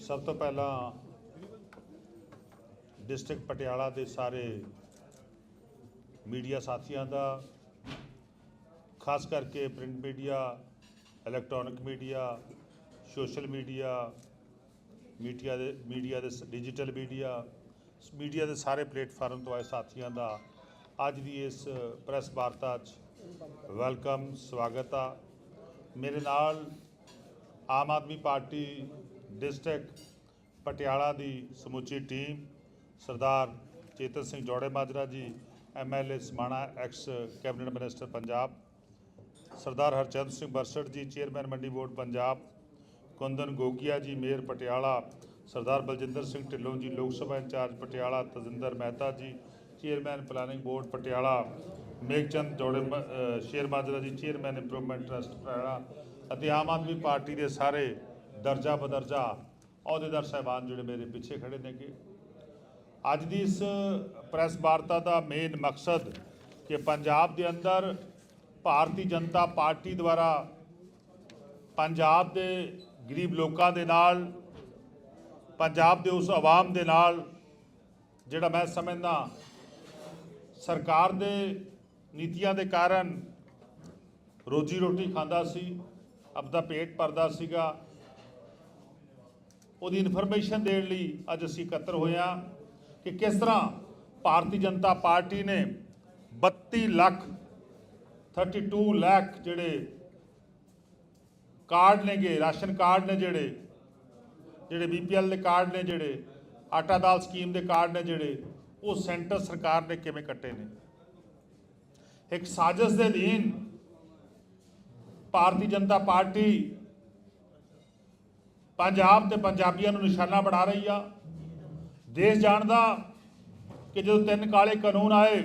ਸਭ ਤੋਂ ਪਹਿਲਾਂ ਡਿਸਟ੍ਰਿਕਟ ਪਟਿਆਲਾ ਦੇ ਸਾਰੇ ਮੀਡੀਆ ਸਾਥੀਆਂ ਦਾ, ਖਾਸ ਕਰਕੇ print media, electronic media, social media media ਦੇ ਮੀਡੀਆ ਦੇ ਡਿਜੀਟਲ ਮੀਡੀਆ ਮੀਡੀਆ ਦੇ ਸਾਰੇ ਪਲੇਟਫਾਰਮ ਤੋਂ ਆਏ ਸਾਥੀਆਂ ਦਾ ਅੱਜ ਦੀ ਇਸ ਪ੍ਰੈਸ ਵਾਰਤਾ 'ਚ ਵੈਲਕਮ, ਸਵਾਗਤ ਆ। ਮੇਰੇ ਨਾਲ ਆਮ ਆਦਮੀ ਪਾਰਟੀ ਡਿਸਟ੍ਰਿਕਟ ਪਟਿਆਲਾ ਦੀ ਸਮੁੱਚੀ team, Sardar Chetan Singh Jauramajra ji MLA Samana ex cabinet minister Punjab, Sardar Harchand Singh Barsat ji, chairman mandi board Punjab, Kundan Gogia ji, mayor Patiala, Sardar Baljinder Singh Dhillon ji, Lok Sabha incharge Patiala, Tajinder Mehta ji, chairman planning board Patiala, Meghchand ਜੋੜੇ ਮ- ਸ਼ੇਰ ਮਾਜਰਾ ਜੀ, chairman improvement trust Patiala ਅਤੇ ਆਮ Aadmi party ਦੇ ਸਾਰੇ ਦਰਜਾ ਬਦਰਜਾ ਅਹੁਦੇਦਾਰ ਸਾਹਿਬਾਨ ਜਿਹੜੇ ਮੇਰੇ ਪਿੱਛੇ ਖੜੇ ਨੇਗੇ। ਅੱਜ ਦੀ ਇਸ ਪ੍ਰੈਸ ਵਾਰਤਾ ਦਾ ਮੇਨ ਮਕਸਦ ਕਿ ਪੰਜਾਬ ਦੇ ਅੰਦਰ ਭਾਰਤੀ ਜਨਤਾ ਪਾਰਟੀ ਦੁਆਰਾ ਪੰਜਾਬ ਦੇ ਗਰੀਬ ਲੋਕਾਂ ਦੇ ਨਾਲ, ਪੰਜਾਬ ਦੇ ਉਸ ਆਵਾਮ ਦੇ ਨਾਲ ਜਿਹੜਾ ਮੈਂ ਸਮਝਦਾ ਸਰਕਾਰ ਦੇ ਨੀਤੀਆਂ ਦੇ ਕਾਰਨ ਰੋਜੀ ਰੋਟੀ ਖਾਂਦਾ ਸੀ ਆਪਦਾ ਪੇਟ ਭਰਦਾ ਸੀਗਾ। ਉਹਦੀ ਇਨਫੋਰਮੇਸ਼ਨ ਦੇਣ ਲਈ ਅੱਜ ਅਸੀਂ ਇਕੱਤਰ ਹੋਏ ਹਾਂ ਕਿ ਕਿਸ ਤਰ੍ਹਾਂ ਭਾਰਤੀ ਜਨਤਾ ਪਾਰਟੀ ਨੇ 32 ਲੱਖ 32 ਲੱਖ ਜਿਹੜੇ ਕਾਰਡ ਨੇਗੇ, ਰਾਸ਼ਨ ਕਾਰਡ ਨੇ ਜਿਹੜੇ ਜਿਹੜੇ ਬੀਪੀਐਲ ਦੇ ਕਾਰਡ ਨੇ ਜਿਹੜੇ, ਆਟਾ ਦਾਲ ਸਕੀਮ ਦੇ ਕਾਰਡ ਨੇ ਜਿਹੜੇ, ਉਹ ਸੈਂਟਰ ਸਰਕਾਰ ਨੇ ਕਿਵੇਂ ਕੱਟੇ ਨੇ? ਇੱਕ ਸਾਜ਼ਿਸ਼ ਦੇ ਅਧੀਨ ਭਾਰਤੀ ਜਨਤਾ ਪਾਰਟੀ ਪੰਜਾਬ ਤੇ ਪੰਜਾਬੀਆਂ ਨੂੰ ਨਿਸ਼ਾਨਾ ਬਣਾ ਰਹੀ ਆ। ਦੇਸ਼ ਜਾਣਦਾ ਕਿ ਜਦੋਂ ਤਿੰਨ ਕਾਲੇ ਕਾਨੂੰਨ ਆਏ,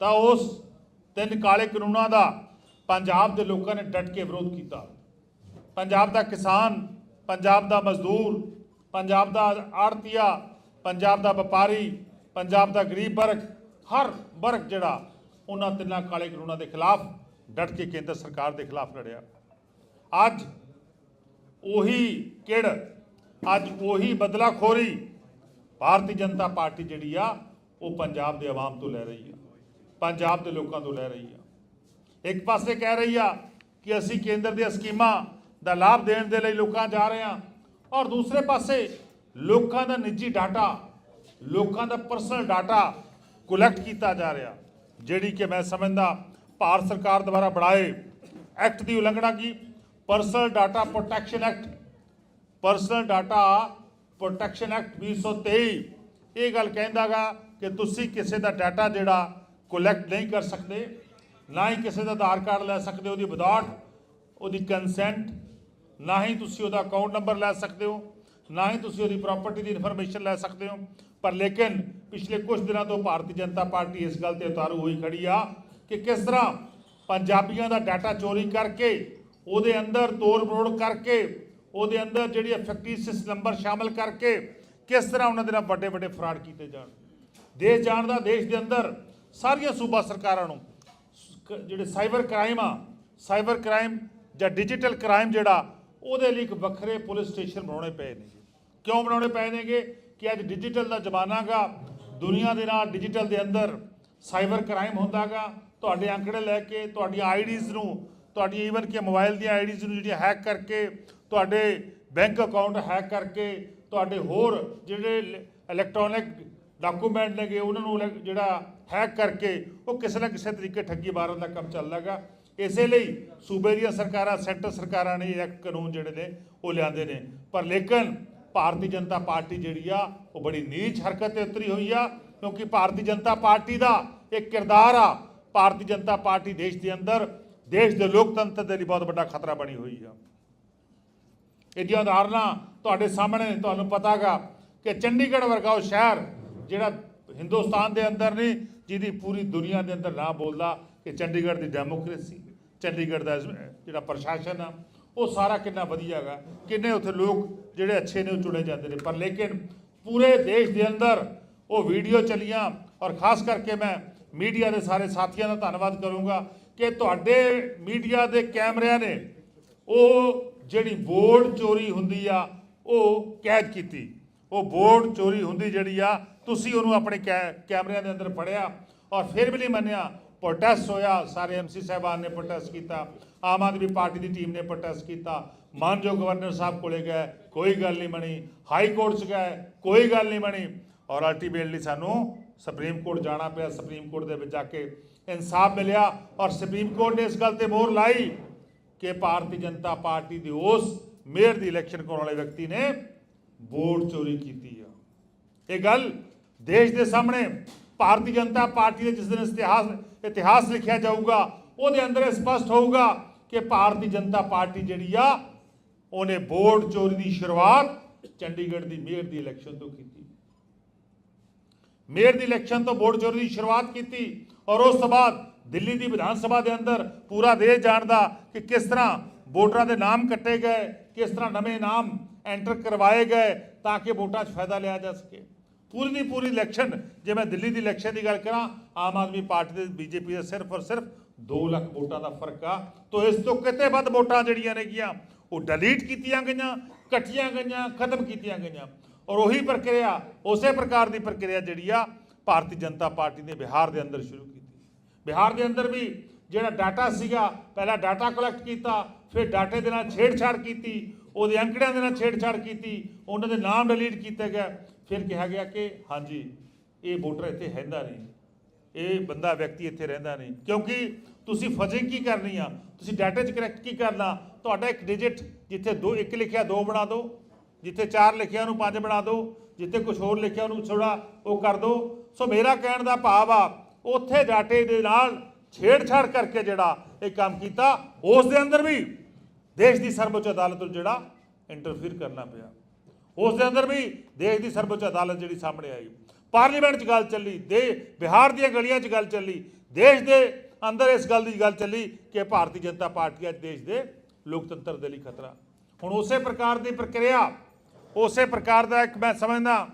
ਤਾਂ ਉਸ ਤਿੰਨ ਕਾਲੇ ਕਾਨੂੰਨਾਂ ਦਾ ਪੰਜਾਬ ਦੇ ਲੋਕਾਂ ਨੇ ਡਟ ਕੇ ਵਿਰੋਧ ਕੀਤਾ। ਪੰਜਾਬ ਦਾ ਕਿਸਾਨ, ਪੰਜਾਬ ਦਾ ਮਜ਼ਦੂਰ, ਪੰਜਾਬ ਦਾ ਆੜਤੀਆ ਪੰਜਾਬ ਦਾ ਵਪਾਰੀ, ਪੰਜਾਬ ਦਾ ਗਰੀਬ ਵਰਗ, ਹਰ ਵਰਗ ਜਿਹੜਾ ਉਹਨਾਂ ਤਿੰਨਾਂ ਕਾਲੇ ਕਾਨੂੰਨਾਂ ਦੇ ਖਿਲਾਫ ਡਟ ਕੇ ਕੇਂਦਰ ਸਰਕਾਰ ਦੇ ਖਿਲਾਫ ਲੜਿਆ। ਅੱਜ ਉਹੀ ਕਿੜ ਅੱਜ ਉਹੀ ਬਦਲਾਖੋਰੀ ਭਾਰਤੀ ਜਨਤਾ ਪਾਰਟੀ ਜਿਹੜੀ ਆ, ਉਹ ਪੰਜਾਬ ਦੇ ਆਵਾਮ ਤੋਂ ਲੈ ਰਹੀ ਆ, ਪੰਜਾਬ ਦੇ ਲੋਕਾਂ ਤੋਂ ਲੈ ਰਹੀ ਆ। ਇੱਕ ਪਾਸੇ ਕਹਿ ਰਹੀ ਆ ਕਿ ਅਸੀਂ ਕੇਂਦਰ ਦੀਆਂ ਸਕੀਮਾਂ ਦਾ ਲਾਭ ਦੇਣ ਦੇ ਲਈ ਲੋਕਾਂ ਜਾ ਰਹੇ ਆ ਔਰ ਦੂਸਰੇ ਪਾਸੇ ਲੋਕਾਂ ਦਾ ਨਿੱਜੀ ਡਾਟਾ, ਲੋਕਾਂ ਦਾ ਪਰਸਨਲ ਡਾਟਾ ਕਲੈਕਟ ਕੀਤਾ ਜਾ ਰਿਹਾ। ਜਿਹੜੀ ਕਿ ਮੈਂ ਸਮਝਦਾ ਭਾਰਤ ਸਰਕਾਰ ਦੁਆਰਾ ਬਣਾਏ ਐਕਟ ਦੀ ਉਲੰਘਣਾ ਕੀ? Personal data protection act personal data protection act 2023 ਇਹ ਗੱਲ ਕਹਿੰਦਾਗਾ ਕਿ ਤੁਸੀਂ ਕਿਸੇ ਦਾ ਡਾਟਾ ਜਿਹੜਾ ਕਲੈਕਟ ਨਹੀਂ ਕਰ ਸਕਦੇ, ਨਾ ਹੀ ਕਿਸੇ ਦਾ ਆਧਾਰ ਕਾਰਡ ਲੈ ਸਕਦੇ ਹੋ ਉਹਦੀ ਵਿਦਆਊਟ ਉਹਦੀ ਕੰਸੈਂਟ ਨਾ ਹੀ ਤੁਸੀਂ ਉਹਦਾ ਅਕਾਊਂਟ ਨੰਬਰ ਲੈ ਸਕਦੇ ਹੋ, ਨਾ ਹੀ ਤੁਸੀਂ ਉਹਦੀ ਪ੍ਰਾਪਰਟੀ ਦੀ ਇਨਫੋਰਮੇਸ਼ਨ ਲੈ ਸਕਦੇ ਹੋ। ਪਰ ਲੇਕਿਨ ਪਿਛਲੇ ਕੁਝ ਦਿਨਾਂ ਤੋਂ ਭਾਰਤੀ ਜਨਤਾ ਪਾਰਟੀ ਇਸ ਗੱਲ ਤੇ ਉਤਾਰੂ ਹੋਈ ਖੜੀ ਆ ਕਿ ਕਿਸ ਤਰ੍ਹਾਂ ਪੰਜਾਬੀਆਂ ਦਾ ਡਾਟਾ ਚੋਰੀ ਕਰਕੇ, ਉਹਦੇ ਅੰਦਰ ਤੋੜ ਮਰੋੜ ਕਰਕੇ, ਉਹਦੇ ਅੰਦਰ ਜਿਹੜੀ ਫੈਕਟੀਸਿਸ ਨੰਬਰ ਸ਼ਾਮਲ ਕਰਕੇ ਕਿਸ ਤਰ੍ਹਾਂ ਉਹਨਾਂ ਦੇ ਨਾਲ ਵੱਡੇ ਵੱਡੇ ਫਰਾਡ ਕੀਤੇ ਜਾਣ। ਦੇਸ਼ ਜਾਣਦਾ ਦੇਸ਼ ਦੇ ਅੰਦਰ ਸਾਰੀਆਂ ਸੂਬਾ ਸਰਕਾਰਾਂ ਨੂੰ ਜਿਹੜੇ ਸਾਈਬਰ ਕ੍ਰਾਈਮ ਆ, ਸਾਈਬਰ ਕ੍ਰਾਈਮ ਜਾਂ ਡਿਜੀਟਲ ਕ੍ਰਾਈਮ ਜਿਹੜਾ, ਉਹਦੇ ਲਈ ਇੱਕ ਵੱਖਰੇ ਪੁਲਿਸ ਸਟੇਸ਼ਨ ਬਣਾਉਣੇ ਪਏ ਨੇ ਕਿਉਂ ਬਣਾਉਣੇ ਪਏ ਨੇਗੇ? ਕਿ ਅੱਜ ਡਿਜੀਟਲ ਦਾ ਜ਼ਮਾਨਾ ਗਾ। ਦੁਨੀਆ ਦੇ ਨਾਲ ਡਿਜੀਟਲ ਦੇ ਅੰਦਰ ਸਾਈਬਰ ਕ੍ਰਾਈਮ ਹੁੰਦਾਗਾ ਤੁਹਾਡੇ ਅੰਕੜੇ ਲੈ ਕੇ ਤੁਹਾਡੀਆਂ ਆਈਡੀਜ਼ ਨੂੰ, ਤੁਹਾਡੀ ਈਵਨ ਕਿ ਮੋਬਾਈਲ ਦੀਆਂ ਆਈਡੀਜ਼ ਨੂੰ ਜਿਹੜੀਆਂ ਹੈਕ ਕਰਕੇ, ਤੁਹਾਡੇ ਬੈਂਕ ਅਕਾਊਂਟ ਹੈਕ ਕਰਕੇ, ਤੁਹਾਡੇ ਹੋਰ ਜਿਹੜੇ ਇਲੈਕਟ੍ਰੋਨਿਕ ਡਾਕੂਮੈਂਟ ਨੇਗੇ, ਉਹਨਾਂ ਨੂੰ ਜਿਹੜਾ ਹੈਕ ਕਰਕੇ, ਉਹ ਕਿਸੇ ਨਾ ਕਿਸੇ ਤਰੀਕੇ ਠੱਗੀ ਮਾਰਨ ਦਾ ਕੰਮ ਚੱਲਦਾਗਾ ਇਸੇ ਲਈ ਸੂਬੇ ਦੀਆਂ ਸਰਕਾਰਾਂ, ਸੈਂਟਰ ਸਰਕਾਰਾਂ ਨੇ ਇਹ ਕਾਨੂੰਨ ਜਿਹੜੇ ਨੇ, ਉਹ ਲਿਆਂਦੇ ਨੇ। ਪਰ ਲੇਕਿਨ ਭਾਰਤੀ ਜਨਤਾ ਪਾਰਟੀ ਜਿਹੜੀ ਆ, ਉਹ ਬੜੀ ਨੀਚ ਹਰਕਤ ਤੇ ਉਤਰੀ ਹੋਈ ਆ, ਕਿਉਂਕਿ ਭਾਰਤੀ ਜਨਤਾ ਪਾਰਟੀ ਦਾ ਇੱਕ ਕਿਰਦਾਰ ਆ। ਭਾਰਤੀ ਜਨਤਾ ਪਾਰਟੀ ਦੇਸ਼ ਦੇ ਅੰਦਰ, ਦੇਸ਼ ਦੇ ਲੋਕਤੰਤਰ ਦੇ ਲਈ ਬਹੁਤ ਵੱਡਾ ਖਤਰਾ ਬਣੀ ਹੋਈ ਆ। ਇਹਦੀਆਂ ਉਦਾਹਰਨਾਂ ਤੁਹਾਡੇ ਸਾਹਮਣੇ ਤੁਹਾਨੂੰ ਪਤਾਗਾ ਕਿ ਚੰਡੀਗੜ੍ਹ ਵਰਗਾ ਉਹ ਸ਼ਹਿਰ ਜਿਹੜਾ ਹਿੰਦੁਸਤਾਨ ਦੇ ਅੰਦਰ ਨਹੀਂ, ਜਿਹਦੀ ਪੂਰੀ ਦੁਨੀਆ ਦੇ ਅੰਦਰ ਨਾ ਬੋਲਦਾ, ਕਿ ਚੰਡੀਗੜ੍ਹ ਦੀ ਡੈਮੋਕ੍ਰੇਸੀ ਚੰਡੀਗੜ੍ਹ ਦਾ ਜਿਹੜਾ ਪ੍ਰਸ਼ਾਸਨ ਆ ਉਹ ਸਾਰਾ ਕਿੰਨਾ ਵਧੀਆ ਹੈਗਾ। ਕਿੰਨੇ ਉੱਥੇ ਲੋਕ ਜਿਹੜੇ ਅੱਛੇ ਨੇ, ਉਹ ਚੁਣੇ ਜਾਂਦੇ ਨੇ। ਪਰ ਲੇਕਿਨ ਪੂਰੇ ਦੇਸ਼ ਦੇ ਅੰਦਰ ਉਹ ਵੀਡੀਓ ਚਲੀਆਂ ਔਰ ਖਾਸ ਕਰਕੇ ਮੈਂ ਮੀਡੀਆ ਦੇ ਸਾਰੇ ਸਾਥੀਆਂ ਦਾ ਧੰਨਵਾਦ ਕਰੂੰਗਾ ਕਿ ਤੁਹਾਡੇ ਮੀਡੀਆ ਦੇ ਕੈਮਰਿਆਂ ਨੇ ਉਹ ਜਿਹੜੀ ਵੋਟ ਚੋਰੀ ਹੁੰਦੀ ਆ, ਉਹ ਕੈਦ ਕੀਤੀ। ਉਹ ਵੋਟ ਚੋਰੀ ਹੁੰਦੀ ਜਿਹੜੀ ਆ, ਤੁਸੀਂ ਉਹਨੂੰ ਆਪਣੇ ਕੈ- ਕੈਮਰਿਆਂ ਦੇ ਅੰਦਰ ਫੜਿਆ ਔਰ ਫਿਰ ਵੀ ਨਹੀਂ ਮੰਨਿਆ। ਪ੍ਰੋਟੈਸਟ ਹੋਇਆ, ਸਾਰੇ ਐਮਸੀ ਸਾਹਿਬਾਨ ਨੇ ਪ੍ਰੋਟੈਸਟ ਕੀਤਾ। ਆਮ ਆਦਮੀ ਪਾਰਟੀ ਦੀ ਟੀਮ ਨੇ ਪ੍ਰੋਟੈਸਟ ਕੀਤਾ। ਮਾਨਯੋਗ ਗਵਰਨਰ ਸਾਹਿਬ ਕੋਲੇ ਗਏ, ਕੋਈ ਗੱਲ ਨਹੀਂ ਬਣੀ। ਹਾਈ ਕੋਰਟ 'ਚ ਗਏ, ਕੋਈ ਗੱਲ ਨਹੀਂ ਬਣੀ। ਔਰ ਅਲਟੀਮੇਟਲੀ ਸਾਨੂੰ ਸੁਪਰੀਮ ਕੋਰਟ ਜਾਣਾ ਪਿਆ। ਸੁਪਰੀਮ ਕੋਰਟ ਦੇ ਵਿੱਚ ਜਾ ਕੇ ਇਨਸਾਫ ਮਿਲਿਆ ਔਰ ਸੁਪਰੀਮ ਕੋਰਟ ਨੇ ਇਸ ਗੱਲ ਤੇ ਮੋਹਰ ਲਾਈ ਕਿ ਭਾਰਤੀ ਜਨਤਾ ਪਾਰਟੀ ਦੀ ਉਸ ਮੇਅਰ ਦੀ ਇਲੈਕਸ਼ਨ ਕਰਾਉਣ ਵਾਲੇ ਵਿਅਕਤੀ ਨੇ ਵੋਟ ਚੋਰੀ ਕੀਤੀ ਆ। ਇਹ ਗੱਲ ਦੇਸ਼ ਦੇ ਸਾਹਮਣੇ ਭਾਰਤੀ ਜਨਤਾ ਪਾਰਟੀ ਦੇ ਜਿਸ ਦਿਨ ਇਤਿਹਾਸ ਇਤਿਹਾਸ ਲਿਖਿਆ ਜਾਊਗਾ, ਉਹਦੇ ਅੰਦਰ ਇਹ ਸਪਸ਼ਟ ਹੋਊਗਾ ਕਿ ਭਾਰਤੀ ਜਨਤਾ ਪਾਰਟੀ ਜਿਹੜੀ ਆ, ਉਹਨੇ ਵੋਟ ਚੋਰੀ ਦੀ ਸ਼ੁਰੂਆਤ ਚੰਡੀਗੜ੍ਹ ਦੀ ਮੇਅਰ ਦੀ ਇਲੈਕਸ਼ਨ ਤੋਂ ਕੀਤੀ। ਮੇਅਰ ਦੀ ਇਲੈਕਸ਼ਨ ਤੋਂ ਵੋਟ ਚੋਰੀ ਦੀ ਸ਼ੁਰੂਆਤ ਕੀਤੀ ਔਰ ਉਸ ਤੋਂ ਬਾਅਦ ਦਿੱਲੀ ਦੀ ਵਿਧਾਨ ਸਭਾ ਦੇ ਅੰਦਰ ਪੂਰਾ ਦੇਸ਼ ਜਾਣਦਾ ਕਿ ਕਿਸ ਤਰ੍ਹਾਂ ਵੋਟਰਾਂ ਦੇ ਨਾਮ ਕੱਟੇ ਗਏ, ਕਿਸ ਤਰ੍ਹਾਂ ਨਵੇਂ ਨਾਮ ਐਂਟਰ ਕਰਵਾਏ ਗਏ ਤਾਂ ਕਿ ਵੋਟਾਂ 'ਚ ਫਾਇਦਾ ਲਿਆ ਜਾ ਸਕੇ। ਪੂਰੀ ਦੀ ਪੂਰੀ ਇਲੈਕਸ਼ਨ ਜੇ ਮੈਂ ਦਿੱਲੀ ਦੀ ਇਲੈਕਸ਼ਨ ਦੀ ਗੱਲ ਕਰਾਂ, ਆਮ ਆਦਮੀ ਪਾਰਟੀ ਦੇ, ਬੀਜੇਪੀ ਦਾ ਸਿਰਫ ਔਰ ਸਿਰਫ 2 ਲੱਖ ਵੋਟਾਂ ਦਾ ਫ਼ਰਕ ਆ। ਤੋਂ ਇਸ ਤੋਂ ਕਿਤੇ ਵੱਧ ਵੋਟਾਂ ਜਿਹੜੀਆਂ ਨੇਗੀਆਂ, ਉਹ ਡਿਲੀਟ ਕੀਤੀਆਂ ਗਈਆਂ, ਕੱਟੀਆਂ ਗਈਆਂ, ਖਤਮ ਕੀਤੀਆਂ ਗਈਆਂ। ਔਰ ਉਹੀ ਪ੍ਰਕਿਰਿਆ, ਉਸੇ ਪ੍ਰਕਾਰ ਦੀ ਪ੍ਰਕਿਰਿਆ ਜਿਹੜੀ ਆ, ਭਾਰਤੀ ਜਨਤਾ ਪਾਰਟੀ ਨੇ ਬਿਹਾਰ ਦੇ ਅੰਦਰ ਸ਼ੁਰੂ ਕੀਤੀ। ਬਿਹਾਰ ਦੇ ਅੰਦਰ ਵੀ ਜਿਹੜਾ ਡਾਟਾ ਸੀਗਾ, ਪਹਿਲਾਂ ਡਾਟਾ ਕਲੈਕਟ ਕੀਤਾ, ਫਿਰ ਡਾਟੇ ਦੇ ਨਾਲ ਛੇੜਛਾੜ ਕੀਤੀ, ਉਹਦੇ ਅੰਕੜਿਆਂ ਦੇ ਨਾਲ ਛੇੜਛਾੜ ਕੀਤੀ, ਉਹਨਾਂ ਦੇ ਨਾਮ ਡਿਲੀਟ ਕੀਤੇ ਗਏ। ਫਿਰ ਕਿਹਾ ਗਿਆ ਕਿ ਹਾਂਜੀ, ਇਹ ਵੋਟਰ ਇੱਥੇ ਰਹਿੰਦਾ ਨਹੀਂ। ਇਹ ਬੰਦਾ ਵਿਅਕਤੀ ਇੱਥੇ ਰਹਿੰਦਾ ਨਹੀਂ। ਕਿਉਂਕਿ ਤੁਸੀਂ ਫਜ਼ਿੰਗ ਕੀ ਕਰਨੀ ਆ? ਤੁਸੀਂ ਡਾਟਾ 'ਚ ਕਰੈਕਟ ਕੀ ਕਰਨਾ? ਤੁਹਾਡਾ ਇੱਕ ਡਿਜਿਟ ਜਿੱਥੇ ਦੋ ਇੱਕ ਲਿਖਿਆ ਦੋ ਬਣਾ ਦਿਓ ਜਿੱਥੇ ਚਾਰ ਲਿਖਿਆ ਉਹਨੂੰ ਪੰਜ ਬਣਾ ਦਿਓ ਜਿੱਥੇ ਕੁਝ ਹੋਰ ਲਿਖਿਆ ਉਹਨੂੰ ਥੋੜਾ ਉਹ ਕਰ ਦਿਓ ਸੋ ਮੇਰਾ ਕਹਿਣ ਦਾ ਭਾਵ ਆ, ਉੱਥੇ ਡਾਟੇ ਦੇ ਨਾਲ ਛੇੜਛਾੜ ਕਰਕੇ ਜਿਹੜਾ ਇਹ ਕੰਮ ਕੀਤਾ, ਉਸ ਦੇ ਅੰਦਰ ਵੀ ਦੇਸ਼ ਦੀ ਸਰਵਉੱਚ ਅਦਾਲਤ ਨੂੰ ਜਿਹੜਾ ਇੰਟਰਫੀਅਰ ਕਰਨਾ ਪਿਆ। ਉਸ ਦੇ ਅੰਦਰ ਵੀ ਦੇਸ਼ ਦੀ ਸਰਵਉੱਚ ਅਦਾਲਤ ਜਿਹੜੀ ਸਾਹਮਣੇ ਆਈ। ਪਾਰਲੀਮੈਂਟ 'ਚ ਗੱਲ ਚੱਲੀ, ਦੇ ਬਿਹਾਰ ਦੀਆਂ ਗਲੀਆਂ 'ਚ ਗੱਲ ਚੱਲੀ, ਦੇਸ਼ ਦੇ ਅੰਦਰ ਇਸ ਗੱਲ ਦੀ ਗੱਲ ਚੱਲੀ ਕਿ ਭਾਰਤੀ ਜਨਤਾ ਪਾਰਟੀ ਅੱਜ ਦੇਸ਼ ਦੇ ਲੋਕਤੰਤਰ ਦੇ ਲਈ ਖਤਰਾ। ਹੁਣ ਉਸੇ ਪ੍ਰਕਾਰ ਦੀ ਪ੍ਰਕਿਰਿਆ, ਉਸੇ ਪ੍ਰਕਾਰ ਦਾ ਇੱਕ ਮੈਂ ਸਮਝਦਾ,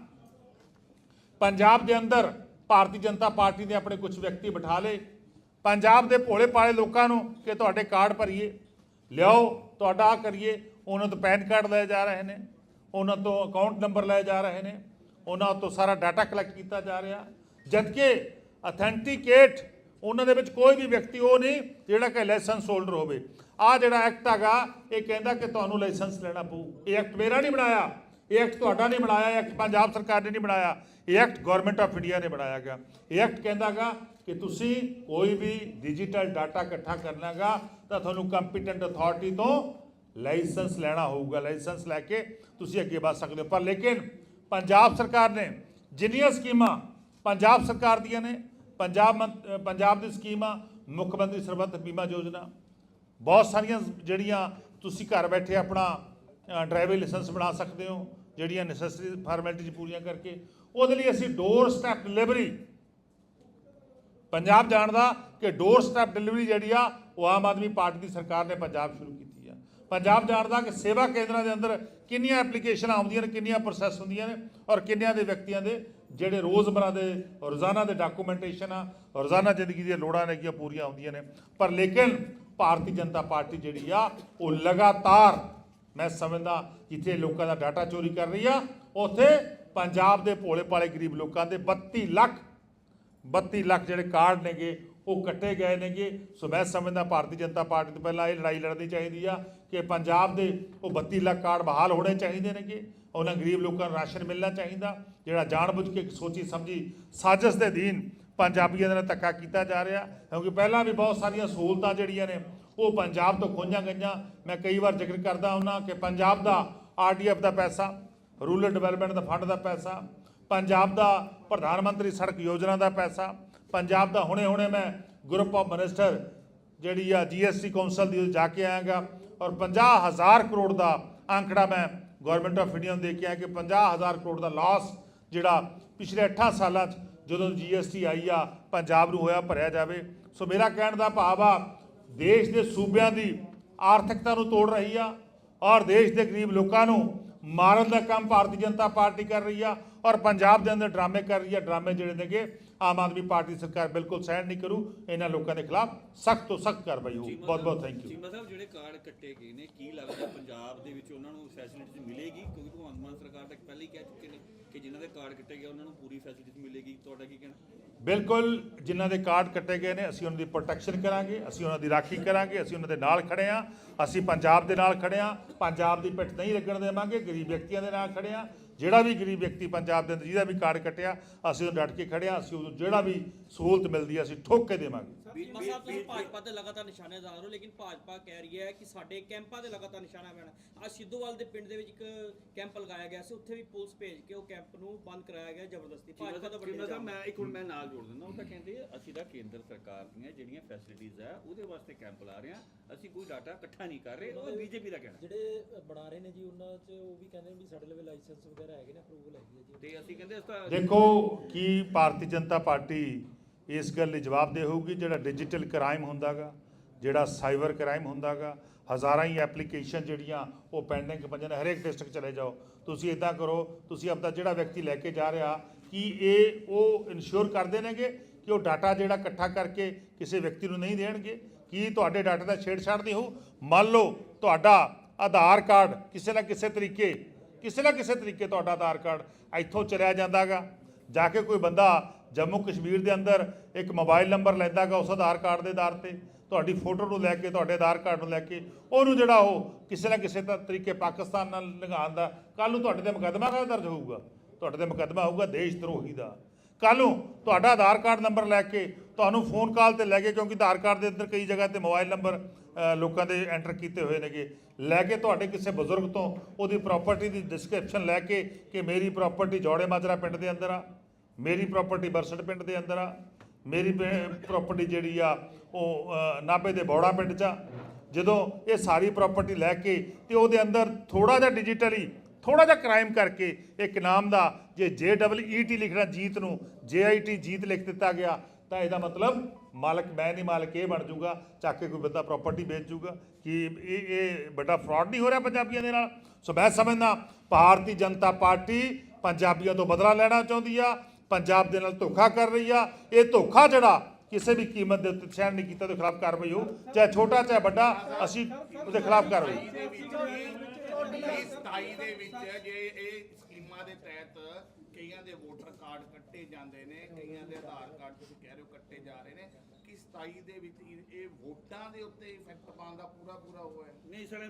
ਪੰਜਾਬ ਦੇ ਅੰਦਰ ਭਾਰਤੀ ਜਨਤਾ ਪਾਰਟੀ ਨੇ ਆਪਣੇ ਕੁਝ ਵਿਅਕਤੀ ਬਿਠਾ ਲਏ। ਪੰਜਾਬ ਦੇ ਭੋਲੇ ਪਾਲੇ ਲੋਕਾਂ ਨੂੰ ਕਿ ਤੁਹਾਡੇ ਕਾਰਡ ਭਰੀਏ, ਲਿਆਓ, ਤੁਹਾਡਾ ਆਹ ਕਰੀਏ, ਉਹਨਾਂ ਤੋਂ ਪੈਨ ਕਾਰਡ ਲਏ ਜਾ ਰਹੇ ਨੇ, ਉਹਨਾਂ ਤੋਂ ਅਕਾਊਂਟ ਨੰਬਰ ਲਏ ਜਾ ਰਹੇ ਨੇ। ਉਹਨਾਂ ਤੋਂ ਸਾਰਾ ਡਾਟਾ ਕਲੈਕਟ ਕੀਤਾ ਜਾ ਰਿਹਾ। ਜਦਕਿ ਅਥੈਂਟੀਕੇਟ ਉਹਨਾਂ ਦੇ ਵਿੱਚ ਕੋਈ ਵੀ ਵਿਅਕਤੀ ਉਹ ਨਹੀਂ ਜਿਹੜਾ ਕਿ ਲਾਇਸੈਂਸ ਹੋਲਡਰ ਹੋਵੇ। ਆ ਜਿਹੜਾ ਐਕਟ ਹੈਗਾ, ਇਹ ਕਹਿੰਦਾ ਕਿ ਤੁਹਾਨੂੰ ਲਾਇਸੈਂਸ ਲੈਣਾ ਪਊ। ਇਹ ਐਕਟ ਮੇਰਾ ਨਹੀਂ ਬਣਾਇਆ। ਇਹ ਐਕਟ ਤੁਹਾਡਾ ਨਹੀਂ ਬਣਾਇਆ। ਇਹ ਐਕਟ ਪੰਜਾਬ ਸਰਕਾਰ ਨੇ ਨਹੀਂ ਬਣਾਇਆ। ਇਹ ਐਕਟ ਗਵਰਨਮੈਂਟ ਆਫ ਇੰਡੀਆ ਨੇ ਬਣਾਇਆ ਗਿਆ ਇਹ ਐਕਟ ਕਹਿੰਦਾਗਾ ਕਿ ਤੁਸੀਂ ਕੋਈ ਵੀ ਡਿਜੀਟਲ ਡਾਟਾ ਇਕੱਠਾ ਕਰਨਾਗਾ ਤਾਂ ਤੁਹਾਨੂੰ ਕੰਪੀਟੈਂਟ ਅਥਾਰਟੀ ਤੋਂ ਲਾਇਸੈਂਸ ਲੈਣਾ ਹੋਊਗਾ। ਲਾਇਸੈਂਸ ਲੈ ਕੇ ਤੁਸੀਂ ਅੱਗੇ ਵਧ ਸਕਦੇ ਹੋ। ਪਰ ਲੇਕਿਨ ਪੰਜਾਬ ਸਰਕਾਰ ਨੇ ਜਿੰਨੀਆਂ ਸਕੀਮਾਂ ਪੰਜਾਬ ਸਰਕਾਰ ਦੀਆਂ ਨੇ, ਪੰਜਾਬ ਮੰਤ- ਪੰਜਾਬ ਦੀ ਸਕੀਮਾਂ, ਮੁੱਖ ਮੰਤਰੀ ਸਰਬੱਤ ਬੀਮਾ ਯੋਜਨਾ, ਬਹੁਤ ਸਾਰੀਆਂ ਜਿਹੜੀਆਂ ਤੁਸੀਂ ਘਰ ਬੈਠੇ ਆਪਣਾ ਡਰਾਈਵਿੰਗ ਲਾਇਸੈਂਸ ਬਣਾ ਸਕਦੇ ਹੋ, ਜਿਹੜੀਆਂ ਨੈਸੈਸਰੀ ਫਾਰਮੈਲਿਟੀਜ਼ ਪੂਰੀਆਂ ਕਰਕੇ, ਉਹਦੇ ਲਈ ਅਸੀਂ ਡੋਰ ਸਟੈਪ ਡਿਲੀਵਰੀ ਪੰਜਾਬ ਜਾਣਦਾ ਕਿ ਡੋਰ ਸਟੈਪ ਡਿਲੀਵਰੀ ਜਿਹੜੀ ਆ, ਉਹ ਆਮ ਆਦਮੀ ਪਾਰਟੀ ਦੀ ਸਰਕਾਰ ਨੇ ਪੰਜਾਬ ਸ਼ੁਰੂ ਕੀਤੀ। ਆ ਪੰਜਾਬ ਜਾਣਦਾ ਕਿ ਸੇਵਾ ਕੇਂਦਰਾਂ ਦੇ ਅੰਦਰ ਕਿੰਨੀਆਂ ਐਪਲੀਕੇਸ਼ਨਾਂ ਆਉਂਦੀਆਂ ਨੇ, ਕਿੰਨੀਆਂ ਪ੍ਰੋਸੈਸ ਹੁੰਦੀਆਂ ਨੇ ਔਰ ਕਿੰਨਿਆਂ ਦੇ ਵਿਅਕਤੀਆਂ ਦੇ ਜਿਹੜੇ ਰੋਜ਼ਮਰਾ ਦੇ ਰੋਜ਼ਾਨਾ ਦੇ ਡਾਕੂਮੈਂਟੇਸ਼ਨ ਆ ਰੋਜ਼ਾਨਾ ਜ਼ਿੰਦਗੀ ਦੀਆਂ ਲੋੜਾਂ ਨੇ ਕੀ ਪੂਰੀਆਂ ਹੁੰਦੀਆਂ ਨੇ। ਪਰ ਲੇਕਿਨ ਭਾਰਤੀ ਜਨਤਾ ਪਾਰਟੀ ਜਿਹੜੀ ਆ, ਉਹ ਲਗਾਤਾਰ ਮੈਂ ਸਮਝਦਾ ਜਿੱਥੇ ਲੋਕਾਂ ਦਾ ਡਾਟਾ ਚੋਰੀ ਕਰ ਰਹੀ ਆ, ਉੱਥੇ ਪੰਜਾਬ ਦੇ ਭੋਲੇ ਪਾਲੇ ਗਰੀਬ ਲੋਕਾਂ ਦੇ 32 ਲੱਖ 32 ਲੱਖ ਜਿਹੜੇ ਕਾਰਡ ਨੇਗੇ, ਉਹ ਕੱਟੇ ਗਏ ਨੇਗੇ। ਸੋ ਮੈਂ ਸਮਝਦਾ ਭਾਰਤੀ ਜਨਤਾ ਪਾਰਟੀ ਤੋਂ ਪਹਿਲਾਂ ਇਹ ਲੜਾਈ ਲੜਨੀ ਚਾਹੀਦੀ ਆ। ਕਿ ਪੰਜਾਬ ਦੇ ਉਹ 32 ਲੱਖ ਕਾਰਡ ਬਹਾਲ ਹੋਣੇ ਚਾਹੀਦੇ ਨੇਗੇ। ਉਹਨਾਂ ਗਰੀਬ ਲੋਕਾਂ ਨੂੰ ਰਾਸ਼ਨ ਮਿਲਣਾ ਚਾਹੀਦਾ, ਜਿਹੜਾ ਜਾਣਬੁੱਝ ਕੇ ਸੋਚੀ ਸਮਝੀ ਸਾਜ਼ਿਸ਼ ਦੇ ਅਧੀਨ ਪੰਜਾਬੀਆਂ ਦੇ ਨਾਲ ਧੱਕਾ ਕੀਤਾ ਜਾ ਰਿਹਾ। ਕਿਉਂਕਿ ਪਹਿਲਾਂ ਵੀ ਬਹੁਤ ਸਾਰੀਆਂ ਸਹੂਲਤਾਂ ਜਿਹੜੀਆਂ ਨੇ, ਉਹ ਪੰਜਾਬ ਤੋਂ ਖੋਈਆਂ ਗਈਆਂ। ਮੈਂ ਕਈ ਵਾਰ ਜ਼ਿਕਰ ਕਰਦਾ ਹੁੰਦਾ ਕਿ ਪੰਜਾਬ ਦਾ ਆਰਡੀਐਫ ਦਾ ਪੈਸਾ, ਰੂਰਲ ਡਿਵੈਲਪਮੈਂਟ ਦਾ ਫੰਡ ਦਾ ਪੈਸਾ, ਪੰਜਾਬ ਦਾ ਪ੍ਰਧਾਨ ਮੰਤਰੀ ਸੜਕ ਯੋਜਨਾ ਦਾ ਪੈਸਾ, ਪੰਜਾਬ ਦਾ ਹੁਣੇ-ਹੁਣੇ ਮੈਂ ਗਰੁੱਪ ਆਫ ਮਿਨਿਸਟਰ ਜਿਹੜੀ ਆ ਜੀਐਸਟੀ ਕੌਂਸਲ ਦੀ ਜਾ ਕੇ ਆਇਆਗਾ। ਔਰ 50000 ਕਰੋੜ ਦਾ ਅੰਕੜਾ ਮੈਂ ਗਵਰਨਮੈਂਟ ਆਫ ਇੰਡੀਆ ਨੂੰ ਦੇ ਕੇ ਆਇਆ ਕਿ 50000 ਕਰੋੜ ਦਾ ਲਾਸ ਜਿਹੜਾ ਪਿਛਲੇ 8 ਸਾਲਾਂ 'ਚ ਜਦੋਂ ਜੀਐਸਟੀ ਆਈ ਆ, ਪੰਜਾਬ ਨੂੰ ਹੋਇਆ, ਭਰਿਆ ਜਾਵੇ। ਸੋ ਮੇਰਾ ਕਹਿਣ ਦਾ ਭਾਵ ਆ, ਦੇਸ਼ ਦੇ ਸੂਬਿਆਂ ਦੀ ਆਰਥਿਕਤਾ ਨੂੰ ਤੋੜ ਰਹੀ ਆ ਔਰ ਦੇਸ਼ ਦੇ ਗਰੀਬ ਲੋਕਾਂ ਨੂੰ ਮਾਰਨ ਦਾ ਕੰਮ ਭਾਰਤੀ ਜਨਤਾ ਪਾਰਟੀ ਕਰ ਰਹੀ ਆ ਔਰ ਪੰਜਾਬ ਦੇ ਅੰਦਰ ਡਰਾਮੇ ਕਰ ਰਹੀ ਆ, ਡਰਾਮੇ ਜਿਹੜੇ ਨੇਗੇ ਆਮ ਆਦਮੀ ਪਾਰਟੀ ਸਰਕਾਰ ਬਿਲਕੁਲ ਸਹਿਣ ਨਹੀਂ ਕਰੂ ਇਹਨਾਂ ਲੋਕਾਂ ਦੇ ਖਿਲਾਫ ਸਖਤ ਤੋਂ ਸਖਤ ਕਾਰਵਾਈ ਹੋਊ। ਬਹੁਤ ਬਹੁਤ ਥੈਂਕ ਯੂ ਚੀਮਾ ਸਾਹਿਬ ਜਿਹੜੇ ਕਾਰਡ ਕੱਟੇ ਗਏ ਨੇ ਕੀ ਲੱਗਦਾ ਪੰਜਾਬ ਦੇ ਵਿੱਚ ਉਹਨਾਂ ਨੂੰ ਫੈਸਿਲਿਟੀ ਮਿਲੇਗੀ? ਕਿਉਂਕਿ ਭਗਵੰਤ ਮਾਨ ਸਰਕਾਰ ਤਾਂ ਪਹਿਲਾਂ ਹੀ ਕਹਿ ਚੁੱਕੇ ਨੇ ਕਿ ਜਿਨ੍ਹਾਂ ਦੇ ਕਾਰਡ ਕੱਟੇ ਗਏ ਉਹਨਾਂ ਨੂੰ ਪੂਰੀ ਫੈਸਿਲਿਟੀ ਮਿਲੇਗੀ। ਤੁਹਾਡਾ ਕੀ ਕਹਿਣਾ? ਬਿਲਕੁਲ ਜਿਨ੍ਹਾਂ ਦੇ ਕਾਰਡ ਕੱਟੇ ਗਏ ਨੇ ਅਸੀਂ ਉਹਨਾਂ ਦੀ ਪ੍ਰੋਟੈਕਸ਼ਨ ਕਰਾਂਗੇ ਅਸੀਂ ਉਹਨਾਂ ਦੀ ਰਾਖੀ ਕਰਾਂਗੇ ਅਸੀਂ ਉਹਨਾਂ ਦੇ ਨਾਲ ਖੜੇ ਹਾਂ ਅਸੀਂ ਪੰਜਾਬ ਦੇ ਨਾਲ ਖੜੇ ਹਾਂ ਪੰਜਾਬ ਦੀ ਪਿੱਠ ਨਹੀਂ ਲੱਗਣ ਦੇਵਾਂਗੇ ਗਰੀਬ ਵਿਅਕਤੀਆਂ ਦੇ ਨਾਲ ਖੜੇ ਹਾਂ ਜਿਹੜਾ ਵੀ ਗਰੀਬ ਵਿਅਕਤੀ ਪੰਜਾਬ ਦੇ ਅੰਦਰ ਜਿਹਦਾ ਵੀ ਕਾਰਡ ਕੱਟਿਆ, ਅਸੀਂ ਉਹ ਡਟ ਕੇ ਖੜੇ ਅਸੀਂ ਉਹਨੂੰ ਜਿਹੜਾ ਵੀ ਸਹੂਲਤ ਮਿਲਦੀ ਹੈ, ਅਸੀਂ ਠੋਕ ਕੇ ਦੇਵਾਂਗੇ। ਸਾਹਿਬ ਤੁਸੀਂ ਭਾਜਪਾ ਦੇ ਲਗਾਤਾਰ ਨਿਸ਼ਾਨੇਦਾਰ ਹੋ ਲੇਕਿਨ ਭਾਜਪਾ ਕਹਿ ਰਹੀ ਹੈ ਕਿ ਸਾਡੇ ਕੈਂਪਾਂ ਦੇ ਲਗਾਤਾਰ ਨਿਸ਼ਾਨਾ ਪੈਣਾ। ਅੱਜ ਸਿੱਧੂਵਾਲ ਦੇ ਪਿੰਡ ਦੇ ਵਿੱਚ ਇੱਕ ਕੈਂਪ ਲਗਾਇਆ ਗਿਆ ਸੀ ਉੱਥੇ ਵੀ ਪੁਲਿਸ ਭੇਜ ਕੇ ਉਹ ਕੈਂਪ ਨੂੰ ਬੰਦ ਕਰਾਇਆ ਗਿਆ ਜ਼ਬਰਦਸਤੀ। ਭਾਜਪਾ ਦਾ ਵੱਡੀ ਮੈਂ ਇੱਕ ਹੁਣ ਮੈਂ ਨਾਲ ਜੋੜ ਦਿੰਦਾ ਉਹ ਤਾਂ ਕਹਿੰਦੇ ਆ, ਅਸੀਂ ਤਾਂ ਕੇਂਦਰ ਸਰਕਾਰ ਦੀਆਂ ਜਿਹੜੀਆਂ ਫੈਸਿਲਿਟੀਜ਼ ਆ ਉਹਦੇ ਵਾਸਤੇ ਕੈਂਪ ਲਾ ਰਹੇ ਆ ਅਸੀਂ ਕੋਈ ਡਾਟਾ ਇਕੱਠਾ ਨਹੀਂ ਕਰ ਰਹੇ ਉਹ ਬੀਜੇਪੀ ਦਾ ਕਹਿਣਾ। ਜਿਹੜੇ ਬਣਾ ਰਹੇ ਨੇ ਜੀ ਉਹਨਾਂ 'ਚ ਉਹ ਵੀ ਕਹਿੰਦੇ ਵੀ ਸਾਡੇ ਲਵੇ ਲਾਇਸੈਂਸ ਵਗੈਰਾ ਹੈਗੇ ਨੇ ਅਪਰੂਵਲ ਹੈਗੀ ਹੈ ਜੀ। ਤੇ ਅਸੀਂ ਕਹਿੰਦੇ ਅਸੀਂ ਤਾਂ ਦੇਖੋ ਕੀ ਭਾਰਤੀ ਜਨਤਾ ਪਾਰਟੀ ਇਸ ਗੱਲ ਲਈ ਜਵਾਬ ਦੇ ਹੋਊਗੀ ਜਿਹੜਾ ਡਿਜੀਟਲ ਕ੍ਰਾਈਮ ਹੁੰਦਾਗਾ, ਜਿਹੜਾ ਸਾਈਬਰ ਕ੍ਰਾਈਮ ਹੁੰਦਾਗਾ, ਹਜ਼ਾਰਾਂ ਹੀ ਐਪਲੀਕੇਸ਼ਨ ਜਿਹੜੀਆਂ ਉਹ ਪੈਂਡਿੰਗ ਪੰਜਨ ਹਰੇਕ ਡਿਸਟ੍ਰਿਕਟ ਚਲੇ ਜਾਓ। ਤੁਸੀਂ ਇਦਾਂ ਕਰੋ, ਤੁਸੀਂ ਆਪਦਾ ਜਿਹੜਾ ਵਿਅਕਤੀ ਲੈ ਕੇ ਜਾ ਰਿਹਾ, ਕਿ ਇਹ ਉਹ ਇਨਸ਼ੋਰ ਕਰਦੇ ਨੇਗੇ ਕਿ ਉਹ ਡਾਟਾ ਜਿਹੜਾ ਇਕੱਠਾ ਕਰਕੇ ਕਿਸੇ ਵਿਅਕਤੀ ਨੂੰ ਨਹੀਂ ਦੇਣਗੇ? ਕੀ ਤੁਹਾਡੇ ਡਾਟਾ ਦਾ ਛੇੜਛਾੜ ਨਹੀਂ ਹੋ ਮੰਨ ਲਓ ਤੁਹਾਡਾ ਆਧਾਰ ਕਾਰਡ ਕਿਸੇ ਨਾ ਕਿਸੇ ਤਰੀਕੇ, ਕਿਸੇ ਨਾ ਕਿਸੇ ਤਰੀਕੇ ਤੁਹਾਡਾ ਆਧਾਰ ਕਾਰਡ ਇੱਥੋਂ ਚਲਿਆ ਜਾਂਦਾਗਾ। ਜਾ ਕੇ ਕੋਈ ਬੰਦਾ ਜੰਮੂ ਕਸ਼ਮੀਰ ਦੇ ਅੰਦਰ ਇੱਕ ਮੋਬਾਈਲ ਨੰਬਰ ਲੈਂਦਾ ਗਾ ਉਸ ਆਧਾਰ ਕਾਰਡ ਦੇ ਆਧਾਰ ਤੇ, ਤੁਹਾਡੀ ਫੋਟੋ ਨੂੰ ਲੈ ਕੇ, ਤੁਹਾਡੇ ਆਧਾਰ ਕਾਰਡ ਨੂੰ ਲੈ ਕੇ, ਉਹਨੂੰ ਜਿਹੜਾ ਉਹ ਕਿਸੇ ਨਾ ਕਿਸੇ ਤਾਂ ਤਰੀਕੇ ਪਾਕਿਸਤਾਨ ਨਾਲ ਲਗਾਉਣ ਦਾ ਕੱਲ ਨੂੰ ਤੁਹਾਡੇ ਤੇ ਮੁਕੱਦਮਾ ਕਾ ਦਰਜ ਹੋਊਗਾ? ਤੁਹਾਡੇ ਤੇ ਮੁਕੱਦਮਾ ਹੋਊਗਾ ਦੇਸ਼ ਦਰੋਹੀ ਦਾ। ਕੱਲ ਨੂੰ ਤੁਹਾਡਾ ਆਧਾਰ ਕਾਰਡ ਨੰਬਰ ਲੈ ਕੇ ਤੁਹਾਨੂੰ ਫੋਨ ਕਾਲ ਤੇ ਲੈ ਕੇ ਕਿਉਂਕਿ ਆਧਾਰ ਕਾਰਡ ਦੇ ਅੰਦਰ ਕਈ ਜਗ੍ਹਾ ਤੇ ਮੋਬਾਈਲ ਨੰਬਰ ਲੋਕਾਂ ਦੇ ਐਂਟਰ ਕੀਤੇ ਹੋਏ ਨੇਗੇ। ਲੈ ਕੇ ਤੁਹਾਡੇ ਕਿਸੇ ਬਜ਼ੁਰਗ ਤੋਂ ਉਹਦੀ ਪ੍ਰਾਪਰਟੀ ਦੀ ਡਿਸਕ੍ਰਿਪਸ਼ਨ ਲੈ ਕੇ ਕਿ ਮੇਰੀ ਪ੍ਰਾਪਰਟੀ ਜੋੜੇ ਮਾਜਰਾ ਪਿੰਡ ਦੇ ਅੰਦਰ ਆ। ਮੇਰੀ ਪ੍ਰਾਪਰਟੀ ਬਰਸਟ ਪਿੰਡ ਦੇ ਅੰਦਰ ਆ। ਮੇਰੀ ਪ੍ਰਾਪਰਟੀ ਜਿਹੜੀ ਆ ਉਹ ਅ, ਨਾਭੇ ਦੇ ਬੌੜਾ ਪਿੰਡ 'ਚ ਆ। ਜਦੋਂ ਇਹ ਸਾਰੀ ਪ੍ਰਾਪਰਟੀ ਲੈ ਕੇ ਤੇ ਉਹਦੇ ਅੰਦਰ ਥੋੜਾ ਜਿਹਾ ਡਿਜੀਟਲੀ ਥੋੜਾ ਜਿਹਾ ਕ੍ਰਾਈਮ ਕਰਕੇ ਇੱਕ ਨਾਮ ਦਾ ਜੇ ਜੇ ਡਬਲ ਈ ਟੀ ਲਿਖਣਾ ਜੀਤ ਨੂੰ ਜੇ ਆਈ ਟੀ ਜੀਤ ਲਿਖ ਦਿੱਤਾ ਗਿਆ ਤਾਂ ਇਹਦਾ ਮਤਲਬ ਮਾਲਕ ਮੈਂ ਨਹੀਂ ਮਾਲਕ ਇਹ ਬਣ ਜਾਊਗਾ ਚੱਕ ਕੇ ਕੋਈ ਬੰਦਾ ਪ੍ਰਾਪਰਟੀ ਵੇਚ ਜਾਊਗਾ ਕਿ ਇਹ ਇਹ ਵੱਡਾ ਫਰਾਡ ਨਹੀਂ ਹੋ ਰਿਹਾ ਪੰਜਾਬੀਆਂ ਦੇ ਨਾਲ? ਸੋ ਮੈਂ ਸਮਝਦਾ ਭਾਰਤੀ ਜਨਤਾ ਪਾਰਟੀ ਪੰਜਾਬੀਆਂ ਤੋਂ ਬਦਲਾ ਲੈਣਾ ਚਾਹੁੰਦੀ ਆ। ਪੰਜਾਬ ਦੇ ਨਾਲ ਧੋਖਾ ਕਰ ਰਹੀ ਆ। ਇਹ ਧੋਖਾ ਜਿਹੜਾ ਕਿਸੇ ਵੀ ਕੀਮਤ ਦੇ ਉੱਤੇ ਸਹਿਣ ਨਹੀਂ ਕੀਤਾ ਉਹਦੇ ਖਿਲਾਫ ਕਾਰਵਾਈ ਹੋ। ਚਾਹੇ ਛੋਟਾ, ਚਾਹੇ ਵੱਡਾ, ਅਸੀਂ ਉਹਦੇ ਖਿਲਾਫ ਕਾਰਵਾਈ ਦੇ ਵਿੱਚ ਇਹ 27 ਦੇ ਵਿੱਚ ਜੇ ਇਹ ਸਕੀਮਾਂ ਦੇ ਤਹਿਤ ਕਈਆਂ ਦੇ ਵੋਟਰ ਕਾਰਡ ਕੱਟੇ ਜਾਂਦੇ ਨੇ, ਕਈਆਂ ਦੇ ਆਧਾਰ ਕਾਰਡ ਤੁਸੀਂ ਕਹਿ ਰਹੇ ਹੋ ਕੱਟੇ ਜਾ ਰਹੇ ਨੇ। ਕਿ 27 ਦੇ ਵਿੱਚ ਇਹ ਇਹ ਵੋਟਾਂ ਦੇ ਉੱਤੇ ਇਫੈਕਟ ਪਾਉਣ ਦਾ ਪੂਰਾ ਪੂਰਾ ਹੋਇਆ ਹੈ। ਨਹੀਂ ਸਰ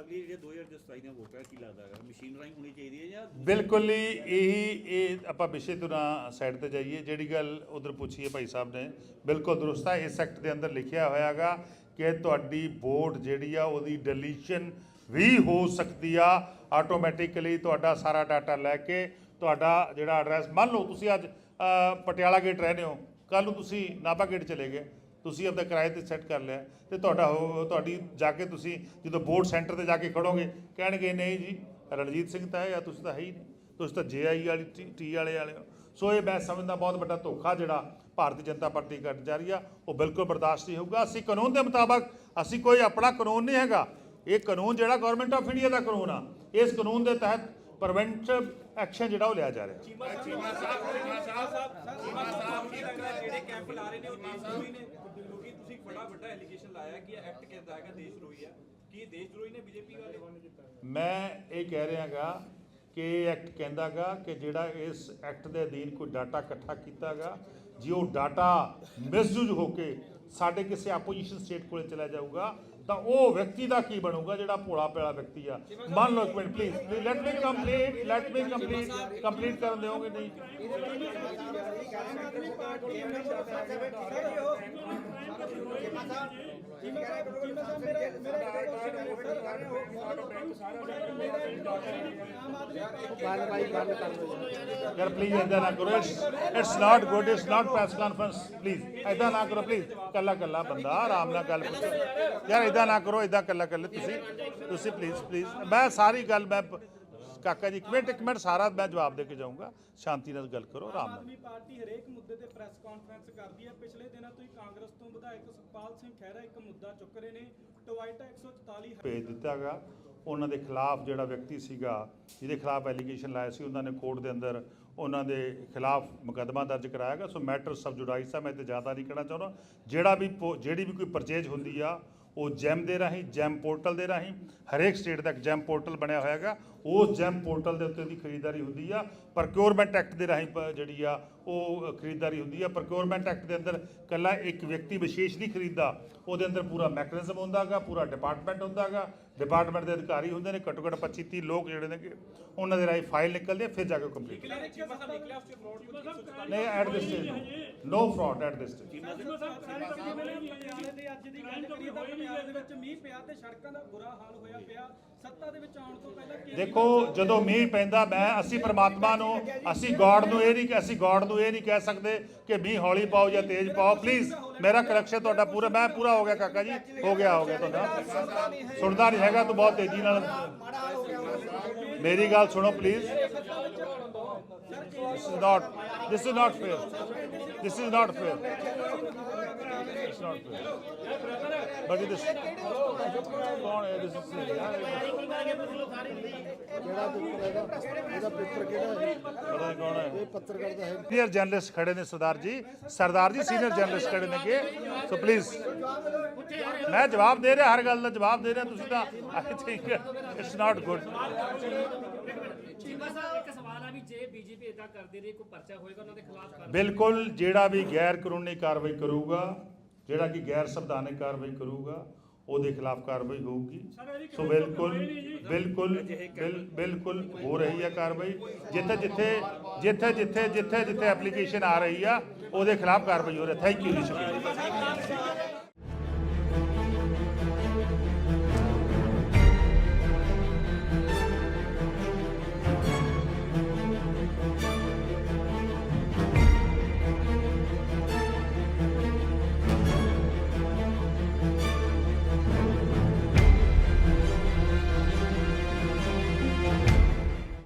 ਅਗਲੀ ਜਿਹੜੇ 2027 ਦੀਆਂ ਵੋਟਾਂ ਕੀ ਲੱਗਦਾ ਹੈ ਮਸ਼ੀਨ ਰਾਹੀਂ ਹੋਣੀ ਚਾਹੀਦੀ ਹੈ ਜਾਂ ਬਿਲਕੁਲ ਹੀ ਇਹੀ ਇਹ ਆਪਾਂ ਵਿਸ਼ੇ ਤੋਂ ਨਾ ਸਾਈਡ ਤੇ ਜਾਈਏ ਜਿਹੜੀ ਗੱਲ ਉਧਰ ਪੁੱਛੀ ਹੈ ਭਾਈ ਸਾਹਿਬ ਨੇ ਬਿਲਕੁਲ ਦਰੁਸਤ ਹੈ ਇਸ ਐਕਟ ਦੇ ਅੰਦਰ ਲਿਖਿਆ ਹੋਇਆਗਾ ਕਿ ਤੁਹਾਡੀ ਵੋਟ ਜਿਹੜੀ ਆ ਉਹਦੀ ਡਿਲੀਸ਼ਨ ਵੀ ਹੋ ਸਕਦੀ ਆ। ਆਟੋਮੈਟਿਕਲੀ ਤੁਹਾਡਾ ਸਾਰਾ ਡਾਟਾ ਲੈ ਕੇ ਤੁਹਾਡਾ ਜਿਹੜਾ ਐਡਰੈਸ ਮੰਨ ਲਓ ਤੁਸੀਂ ਅੱਜ ਪਟਿਆਲਾ ਗੇਟ ਰਹਿੰਦੇ ਹੋ ਕੱਲ ਨੂੰ ਤੁਸੀਂ ਨਾਭਾ ਗੇਟ ਚਲੇ ਗਏ। ਤੁਸੀਂ ਆਪਦਾ ਕਿਰਾਏ ਤੇ ਸੈੱਟ ਕਰ ਲਿਆ। ਤੇ ਤੁਹਾਡਾ ਹੋ- ਤੁਹਾਡੀ ਜਾ ਕੇ ਤੁਸੀਂ ਜਦੋਂ ਬੋਰਡ ਸੈਂਟਰ ਤੇ ਜਾ ਕੇ ਖੜੋਗੇ, ਕਹਿਣਗੇ, ਨਹੀਂ ਜੀ, ਰਣਜੀਤ ਸਿੰਘ ਤਾਂ ਹੈ ਜਾਂ ਤੁਸੀਂ ਤਾਂ ਹੈ ਹੀ ਨਹੀਂ। ਤੁਸੀਂ ਤਾਂ ਜੇਆਈ ਵਾਲੀ ਟੀ- ਟੀ ਵਾਲੇ ਵਾਲੇ ਹੋ। ਸੋ ਇਹ ਮੈਂ ਸਮਝਦਾ, ਬਹੁਤ ਵੱਡਾ ਧੋਖਾ ਜਿਹੜਾ ਭਾਰਤੀ ਜਨਤਾ ਪਾਰਟੀ ਕਰ ਜਾ ਰਹੀ ਆ, ਉਹ ਬਿਲਕੁਲ ਬਰਦਾਸ਼ਤ ਨਹੀਂ ਹੋਊਗਾ। ਅਸੀਂ ਕਾਨੂੰਨ ਦੇ ਮੁਤਾਬਕ, ਅਸੀਂ ਕੋਈ ਆਪਣਾ ਕਾਨੂੰਨ ਨਹੀਂ ਹੈਗਾ। ਇਹ ਕਾਨੂੰਨ ਜਿਹੜਾ ਗਵਰਨਮੈਂਟ ਆਫ ਇੰਡੀਆ ਦਾ ਕਾਨੂੰਨ ਆ। ਇਸ ਕਾਨੂੰਨ ਦੇ ਤਹਿਤ ਪ੍ਰੀਵੈਂਟਿਵ ਐਕਸ਼ਨ ਜਿਹੜਾ ਉਹ ਲਿਆ ਜਾ ਰਿਹਾ। ਚੀਮਾ ਸਾਹਿਬ ਚੀਮਾ ਸਾਹਿਬ ਚੀਮਾ ਸਾਹਿਬ ਜਿਹੜੇ ਕੈਂਪ ਲਾ ਰਹੇ ਨੇ ਉਹ ਦੇਸ਼ ਦਰੋਹੀ ਨੇ। ਕਿਉਂਕਿ ਤੁਸੀਂ ਬੜਾ ਵੱਡਾ ਐਲੀਗੇਸ਼ਨ ਲਾਇਆ ਕਿ ਇਹ ਐਕਟ ਕਹਿੰਦਾ ਹੈਗਾ ਦੇਸ਼ ਦਰੋਹੀ ਆ ਕੀ ਇਹ ਦੇਸ਼ ਦਰੋਹੀ ਨੇ ਬੀਜੇਪੀ ਵਾਲੇ? ਮੈਂ ਇਹ ਕਹਿ ਰਿਹਾਗਾ ਕਿ ਇਹ ਐਕਟ ਕਹਿੰਦਾਗਾ ਕਿ ਜਿਹੜਾ ਇਸ ਐਕਟ ਦੇ ਅਧੀਨ ਕੋਈ ਡਾਟਾ ਇਕੱਠਾ ਕੀਤਾਗਾ ਜੇ ਉਹ ਡਾਟਾ ਮਿਸਯੂਜ਼ ਹੋ ਕੇ ਸਾਡੇ ਕਿਸੇ ਆਪੋਜੀਸ਼ਨ ਸਟੇਟ ਕੋਲੇ ਚਲਾ ਜਾਊਗਾ ਤਾਂ ਉਹ ਵਿਅਕਤੀ ਦਾ ਕੀ ਬਣੂਗਾ ਜਿਹੜਾ ਭੋਲਾ ਪੈਲਾ ਵਿਅਕਤੀ ਆ ਮੰਨ ਲਓ ਇੱਕ minute please let me complete let me complete complete ਕਰਨ ਦਿਓਗੇ ਨਹੀਂ ਯਾਰ ਪਲੀਜ਼ ਇਦਾਂ ਨਾ ਕਰੋ it's not good it's not press conference please ਇਦਾਂ ਨਾ ਕਰੋ ਪਲੀਜ਼ ਕੱਲਾ ਕੱਲਾ ਬੰਦਾ ਆਰਾਮ ਨਾਲ ਗੱਲ ਯਾਰ ਇਦਾਂ ਨਾ ਕਰੋ ਇਦਾਂ ਕੱਲਾ ਕੱਲੇ ਤੁਸੀਂ ਤੁਸੀਂ ਪਲੀਜ਼ ਪਲੀਜ਼ ਮੈਂ ਸਾਰੀ ਗੱਲ ਮੈਂ ਕਾਕਾ ਜੀ ਇੱਕ ਮਿੰਟ ਇੱਕ ਮਿੰਟ ਸਾਰਾ ਮੈਂ ਜਵਾਬ ਦੇ ਕੇ ਜਾਊਂਗਾ। ਸ਼ਾਂਤੀ ਨਾਲ ਗੱਲ ਕਰੋ ਆਰਾਮ ਨਾਲ। ਆਦਮੀ ਪਾਰਟੀ ਹਰੇਕ ਮੁੱਦੇ ਤੇ ਪ੍ਰੈਸ ਕਾਨਫਰੰਸ ਕਰਦੀ ਹੈ। ਪਿਛਲੇ ਦਿਨਾਂ ਤੋਂ ਹੀ ਕਾਂਗਰਸ ਤੋਂ ਵਿਧਾਇਕ ਸੁਖਪਾਲ ਸਿੰਘ ਖਹਿਰਾ ਇੱਕ ਮੁੱਦਾ ਚੁੱਕ ਰਹੇ ਨੇ ਟੋਇਟਾ 144 ਭੇਜ ਦਿੱਤਾਗਾ ਉਹਨਾਂ ਦੇ ਖਿਲਾਫ ਜਿਹੜਾ ਵਿਅਕਤੀ ਸੀਗਾ ਜਿਹਦੇ ਖਿਲਾਫ ਐਲੀਗੇਸ਼ਨ ਲਾਇਆ ਸੀ ਉਹਨਾਂ ਨੇ ਕੋਰਟ ਦੇ ਅੰਦਰ ਉਹਨਾਂ ਦੇ ਖਿਲਾਫ ਮੁਕੱਦਮਾ ਦਰਜ ਕਰਾਇਆ ਗਿਆ ਸੋ ਮੈਟਰ ਸਬ ਜੁਡਾਈਸ ਆ ਮੈਂ ਤੇ ਜ਼ਿਆਦਾ ਨਹੀਂ ਕਹਿਣਾ ਚਾਹੁੰਦਾ। ਜਿਹੜਾ ਵੀ ਪੋ- ਜਿਹੜੀ ਵੀ ਕੋਈ ਪਰਚੇਜ ਹੁੰਦੀ ਆ ਉਹ ਜੈਮ ਦੇ ਰਾਹੀਂ ਜੈਮ ਪੋਰਟਲ ਦੇ ਰਾਹੀਂ, ਹਰੇਕ ਸਟੇਟ ਦਾ ਇੱਕ ਜੈਮ ਪੋਰਟਲ ਬਣਿਆ ਹੋਇਆ ਹੈਗਾ ਉਸ ਜੈਮ ਪੋਰਟਲ ਦੇ ਉੱਤੇ ਦੀ ਖਰੀਦਦਾਰੀ ਹੁੰਦੀ ਆ। ਪ੍ਰੋਕਿਉਰਮੈਂਟ ਐਕਟ ਦੇ ਰਾਹੀਂ ਪ- ਜਿਹੜੀ ਆ, ਉਹ ਖਰੀਦਦਾਰੀ ਹੁੰਦੀ ਆ। ਪ੍ਰੋਕਿਉਰਮੈਂਟ ਐਕਟ ਦੇ ਅੰਦਰ ਕੱਲਾ ਇੱਕ ਵਿਅਕਤੀ ਵਿਸ਼ੇਸ਼ ਨਹੀਂ ਖਰੀਦਦਾ। ਉਹਦੇ ਅੰਦਰ ਪੂਰਾ ਮੈਕੈਨਿਜ਼ਮ ਹੁੰਦਾਗਾ, ਪੂਰਾ ਡਿਪਾਰਟਮੈਂਟ ਹੁੰਦਾਗਾ। ਡਿਪਾਰਟਮੈਂਟ ਦੇ ਅਧਿਕਾਰੀ ਹੁੰਦੇ ਨੇ ਘੱਟੋ ਘੱਟ 25 30 ਲੋਕ ਜਿਹੜੇ ਨੇ ਕਿ ਉਹਨਾਂ ਦੇ ਰਾਹੀਂ ਫਾਈਲ ਨਿਕਲਦੀ ਹੈ ਫਿਰ ਜਾ ਕੇ ਕੰਪਲੀਟ ਚੀਮਾ ਸਾਹਿਬ ਨਿਕਲਿਆ ਉਸ ਚ ਫਰਾਡ ਕੁਝ 144 ਨਹੀਂ at this stage no fraud at this stage ਪਟਿਆਲੇ ਦੀ ਅੱਜ ਦੀ ਗੱਲ ਕਰੀਏ ਤਾਂ ਪਟਿਆਲੇ ਦੇ ਵਿੱਚ ਮੀਂਹ ਪਿਆ ਤੇ ਸੜਕਾਂ ਦਾ ਬੁਰਾ ਹਾਲ ਹੋਇਆ ਪਿਆ। ਸੱਤਾ ਦੇ ਵਿੱਚ ਆਉਣ ਤੋਂ ਪਹਿਲਾਂ ਕੀ ਦੇਖੋ ਜਦੋਂ ਮੀਂਹ ਪੈਂਦਾ ਮੈਂ ਅਸੀਂ ਪ੍ਰਮਾਤਮਾ ਨੂੰ ਅਸੀਂ ਗੋਡ ਨੂੰ ਇਹ ਨਹੀਂ ਕਿ ਅਸੀਂ ਗੋਡ ਨੂੰ ਇਹ ਨਹੀਂ ਕਹਿ ਸਕਦੇ ਕਿ ਮੀਂਹ ਹੌਲੀ ਪਾਓ ਜਾਂ ਤੇਜ਼ ਪਾਓ ਪਲੀਜ਼ ਮੇਰਾ ਕਰੈਕਸ਼ਨ ਤੁਹਾਡਾ ਪੂਰਾ ਮੈਂ ਪੂਰਾ ਹੋ ਗਿਆ ਕਾਕਾ ਜੀ ਹੋ ਗਿਆ ਹੋ ਗਿਆ ਤੁਹਾਡਾ ਸੁਣਦਾ ਨਹੀਂ ਹੈਗਾ ਤੂੰ ਬਹੁਤ ਤੇਜ਼ੀ ਨਾਲ ਮੇਰੀ ਗੱਲ ਸੁਣੋ please this is not this is not fair this is not fair it's not fair but it is ਕੌਣ ਹੈ this is ਪਤਾ ਨਹੀਂ ਕੌਣ ਹੈ? ਇਹ ਪੱਤਰਕਾਰ ਦਾ ਹੈ। ਸੀਨੀਅਰ ਜਰਨਲਿਸਟ ਖੜੇ ਨੇ ਸਰਦਾਰ ਜੀ। ਸਰਦਾਰ ਜੀ ਸੀਨੀਅਰ ਜਰਨਲਿਸਟ ਖੜੇ ਨੇਗੇ। ਸੋ ਪਲੀਜ਼ ਮੈਂ ਜਵਾਬ ਦੇ ਰਿਹਾ ਹਰ ਗੱਲ ਦਾ ਜਵਾਬ ਦੇ ਰਿਹਾ ਤੁਸੀਂ ਤਾਂ I think it's not good Cheema Sahib ਇੱਕ ਸਵਾਲ ਆ ਵੀ ਜੇ ਬੀਜੇਪੀ ਇਦਾਂ ਕਰਦੀ ਰਹੀ ਕੋਈ ਪਰਚਾ ਹੋਏਗਾ ਉਹਨਾਂ ਦੇ ਖਿਲਾਫ ਕਰ ਬਿਲਕੁਲ ਜਿਹੜਾ ਵੀ ਗੈਰ ਕਾਨੂੰਨੀ ਕਾਰਵਾਈ ਕਰੂਗਾ ਜਿਹੜਾ ਕਿ ਗੈਰ ਸੰਵਿਧਾਨਕ ਕਾਰਵਾਈ ਕਰੂਗਾ ਉਹਦੇ ਖਿਲਾਫ ਕਾਰਵਾਈ ਹੋਊਗੀ। ਸੋ ਬਿਲਕੁਲ ਬਿਲਕੁਲ ਬਿਲ- ਬਿਲਕੁਲ ਹੋ ਰਹੀ ਹੈ ਕਾਰਵਾਈ। ਜਿੱਥੇ ਜਿੱਥੇ ਜਿੱਥੇ ਜਿੱਥੇ ਜਿੱਥੇ ਜਿੱਥੇ ਐਪਲੀਕੇਸ਼ਨ ਆ ਰਹੀ ਆ ਉਹਦੇ ਖਿਲਾਫ ਕਾਰਵਾਈ ਹੋ ਰਹੀ ਹੈ। ਥੈਂਕ ਯੂ ਜੀ ਸ਼ੁਕਰੀਆ